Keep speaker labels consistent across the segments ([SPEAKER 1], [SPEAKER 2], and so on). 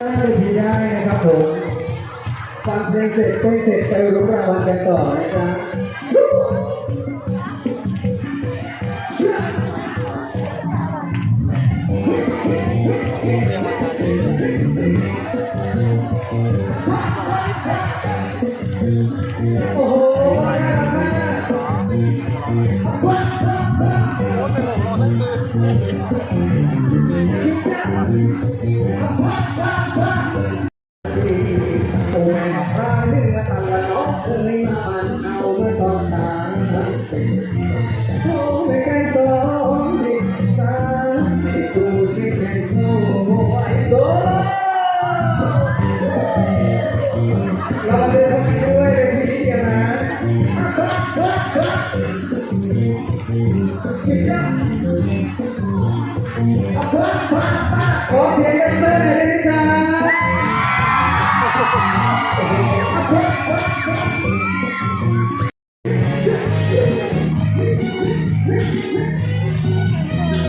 [SPEAKER 1] ได้เวทีได้นะครับผมฟังเพลงเสร็จเด้นเสร็จไปรุ้รางวัลกันต่อนะครับเเลยมาอ่านเอาไม่ตองตายโอ้ไม่ใกล้ตัวสิสามสิบกูสิแค่สู้ไหวตัวเาเดินไปด้วยพี่กันนะขอเพลง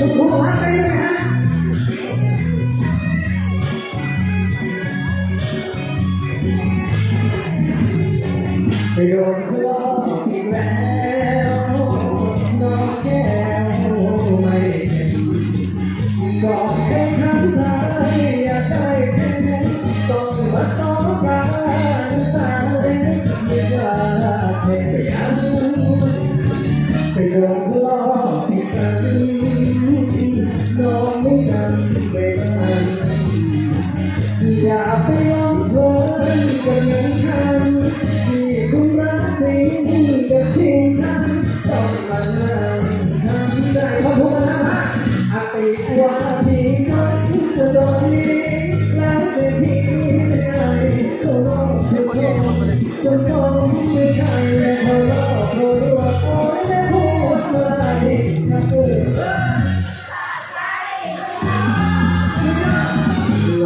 [SPEAKER 1] You're in love,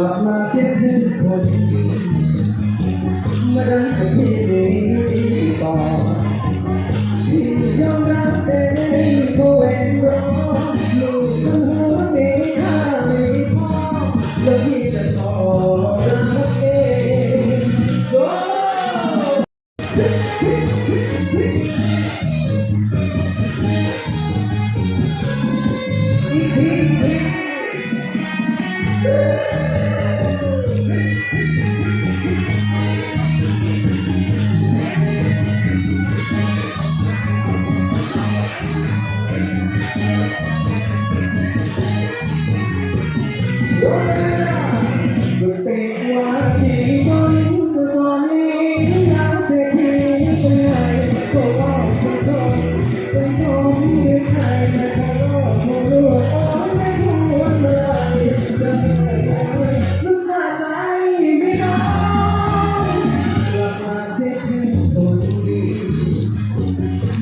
[SPEAKER 1] ลับมาคิดให้ทุกคนมาดังกับพี่เอง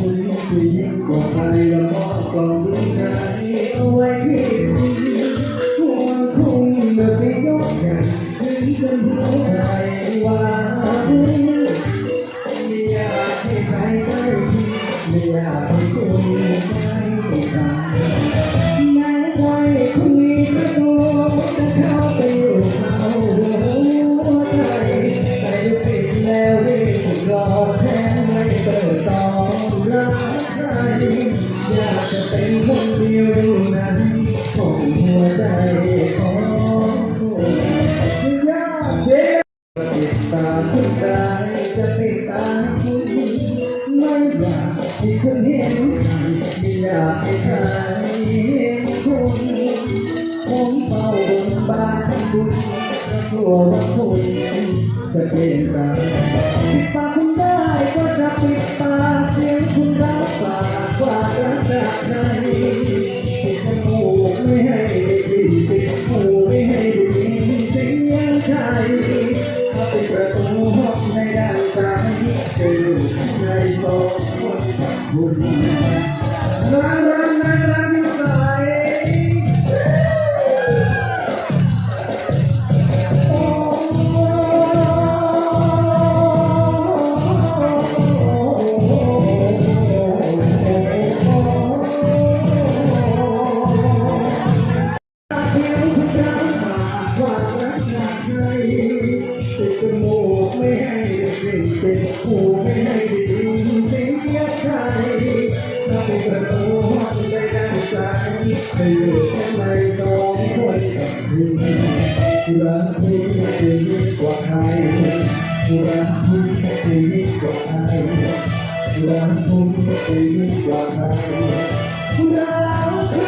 [SPEAKER 1] คุณจะยิ่กว่ใครละมอบความรู้ใจเอาไว้ที่คุณควรคงเมื่อไม่ยกใหญ่ถึงจะหัวใจว่าไม่อยากให้ใครได้ทีไม่อยากให้คุณใช้ตาแม้ใจคุยก็โตแต่เข้าไปอยู่เขหัวใจแต่ดูผิดแล้วรีบรอเธอ โอ้โหจะเป็นตาที่ปาก รักทุกทียิ่งกว่าใครรักทุกทียิ่งกว่าใครรักทุกทียิ่งกว่าใครรัก